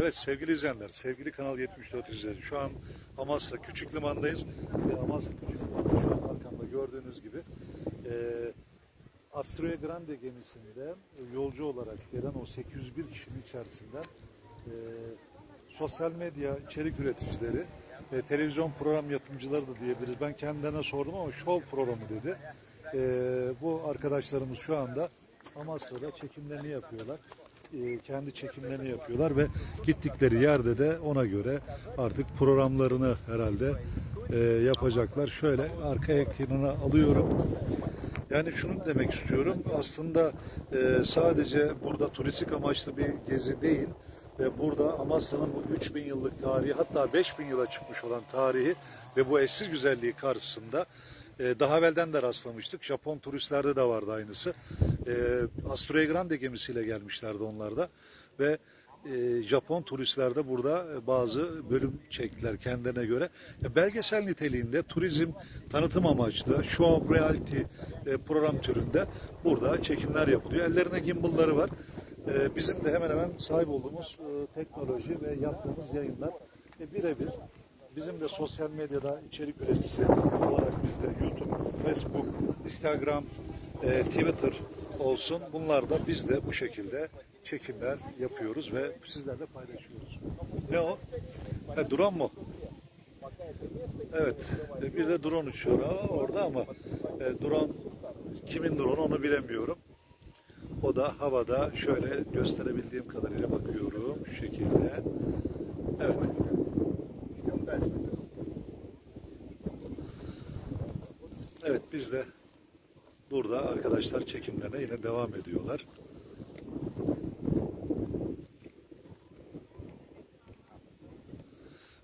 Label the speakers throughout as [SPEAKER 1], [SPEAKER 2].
[SPEAKER 1] Evet sevgili izleyenler, sevgili Kanal 74 izleyicileri. Şu an Amasra Küçük Liman'dayız. Ve Amasra Küçük Liman'da şu an arkamda gördüğünüz gibi e, Astroya Grande gemisinde yolcu olarak gelen o 801 kişinin içerisinden e, sosyal medya içerik üreticileri, e, televizyon program yapımcıları da diyebiliriz. Ben kendilerine sordum ama show programı dedi. E, bu arkadaşlarımız şu anda Amasra'da çekimlerini yapıyorlar. E, kendi çekimlerini yapıyorlar ve gittikleri yerde de ona göre artık programlarını herhalde e, yapacaklar. Şöyle arka ekranına alıyorum. Yani şunu demek istiyorum. Aslında e, sadece burada turistik amaçlı bir gezi değil ve burada Amasya'nın bu 3000 yıllık tarihi hatta 5000 yıla çıkmış olan tarihi ve bu eşsiz güzelliği karşısında e, daha evvelden de rastlamıştık. Japon turistlerde de vardı aynısı. E, Astroya Grande gemisiyle gelmişlerdi onlar da ve e, Japon turistler de burada e, bazı bölüm çektiler kendilerine göre. Ya belgesel niteliğinde turizm tanıtım amaçlı show reality e, program türünde burada çekimler yapılıyor. Ellerine gimbalları var. E, bizim de hemen hemen sahip olduğumuz e, teknoloji ve yaptığımız yayınlar e, birebir bizim de sosyal medyada içerik üreticisi olarak biz de YouTube, Facebook, Instagram, e, Twitter olsun. Bunlar da biz de bu şekilde çekimler yapıyoruz ve sizlerle paylaşıyoruz. Ne o? Ha, drone mu? Evet. e, Bir de drone uçuyor orada ama e, drone kimin drone onu bilemiyorum. O da havada şöyle gösterebildiğim kadarıyla bakıyorum şu şekilde. Evet. Evet biz de burada arkadaşlar çekimlerine yine devam ediyorlar.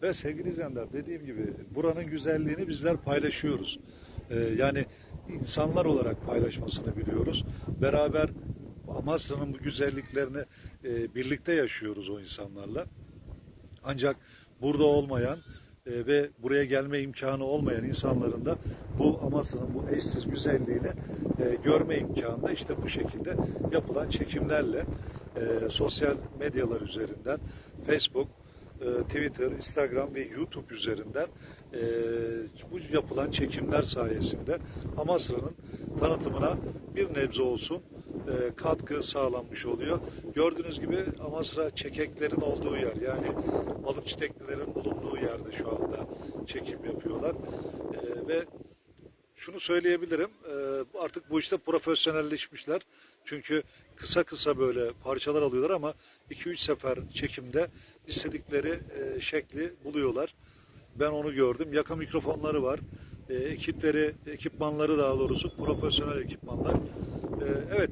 [SPEAKER 1] Ve sevgili izleyenler dediğim gibi buranın güzelliğini bizler paylaşıyoruz. Ee, yani insanlar olarak paylaşmasını biliyoruz. Beraber Amasra'nın bu güzelliklerini e, birlikte yaşıyoruz o insanlarla. Ancak burada olmayan e, ve buraya gelme imkanı olmayan insanların da bu Amasra'nın bu eşsiz güzelliğini e, görme imkanı da işte bu şekilde yapılan çekimlerle e, sosyal medyalar üzerinden Facebook, Twitter, Instagram ve YouTube üzerinden e, bu yapılan çekimler sayesinde Amasra'nın tanıtımına bir nebze olsun e, katkı sağlanmış oluyor. Gördüğünüz gibi Amasra çekeklerin olduğu yer yani balıkçı teknelerin bulunduğu yerde şu anda çekim yapıyorlar. E, ve şunu söyleyebilirim e, artık bu işte profesyonelleşmişler. Çünkü kısa kısa böyle parçalar alıyorlar ama 2-3 sefer çekimde istedikleri e, şekli buluyorlar. Ben onu gördüm. Yaka mikrofonları var. E, ekipleri, ekipmanları daha doğrusu profesyonel ekipmanlar. E, evet.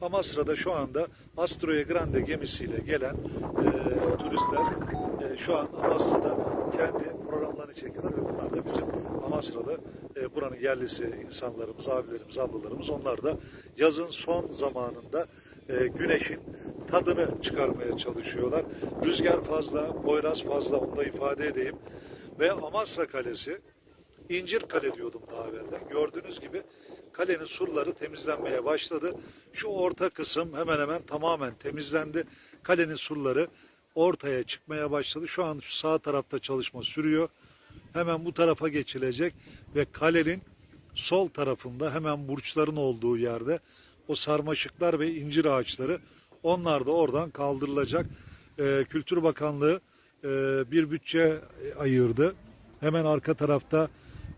[SPEAKER 1] Amasra'da şu anda Astroya Grande gemisiyle gelen e, turistler e, şu an Amasra'da kendi programlarını çekiyorlar ve bunlar da bizim Amasra'da e, buranın yerlisi insanlarımız, abilerimiz, ablalarımız onlar da yazın son zamanında e, güneşin tadını çıkarmaya çalışıyorlar. Rüzgar fazla, Poyraz fazla onu da ifade edeyim. Ve Amasra Kalesi İncir Kale diyordum daha evvelden. Gördüğünüz gibi kalenin surları temizlenmeye başladı. Şu orta kısım hemen hemen tamamen temizlendi. Kalenin surları ortaya çıkmaya başladı. Şu an şu sağ tarafta çalışma sürüyor. Hemen bu tarafa geçilecek ve kalenin sol tarafında hemen burçların olduğu yerde o sarmaşıklar ve incir ağaçları onlar da oradan kaldırılacak. Ee, Kültür Bakanlığı e, bir bütçe ayırdı. Hemen arka tarafta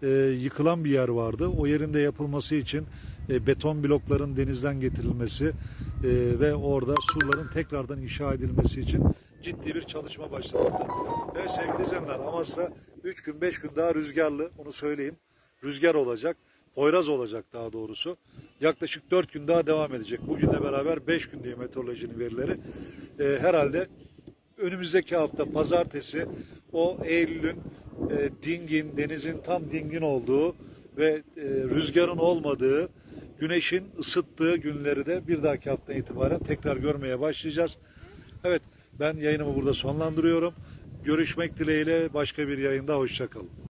[SPEAKER 1] e, yıkılan bir yer vardı. O yerin de yapılması için e, beton blokların denizden getirilmesi e, ve orada surların tekrardan inşa edilmesi için ciddi bir çalışma başlatıldı. Ve sevgili izleyenler Amasra 3 gün 5 gün daha rüzgarlı onu söyleyeyim. Rüzgar olacak. Poyraz olacak daha doğrusu. Yaklaşık 4 gün daha devam edecek. Bugünle beraber 5 gün diye meteorolojinin verileri. E, herhalde önümüzdeki hafta pazartesi o Eylül'ün e, dingin, denizin tam dingin olduğu ve e, rüzgarın olmadığı, güneşin ısıttığı günleri de bir dahaki hafta itibaren tekrar görmeye başlayacağız. Evet, ben yayınımı burada sonlandırıyorum. Görüşmek dileğiyle başka bir yayında hoşçakalın.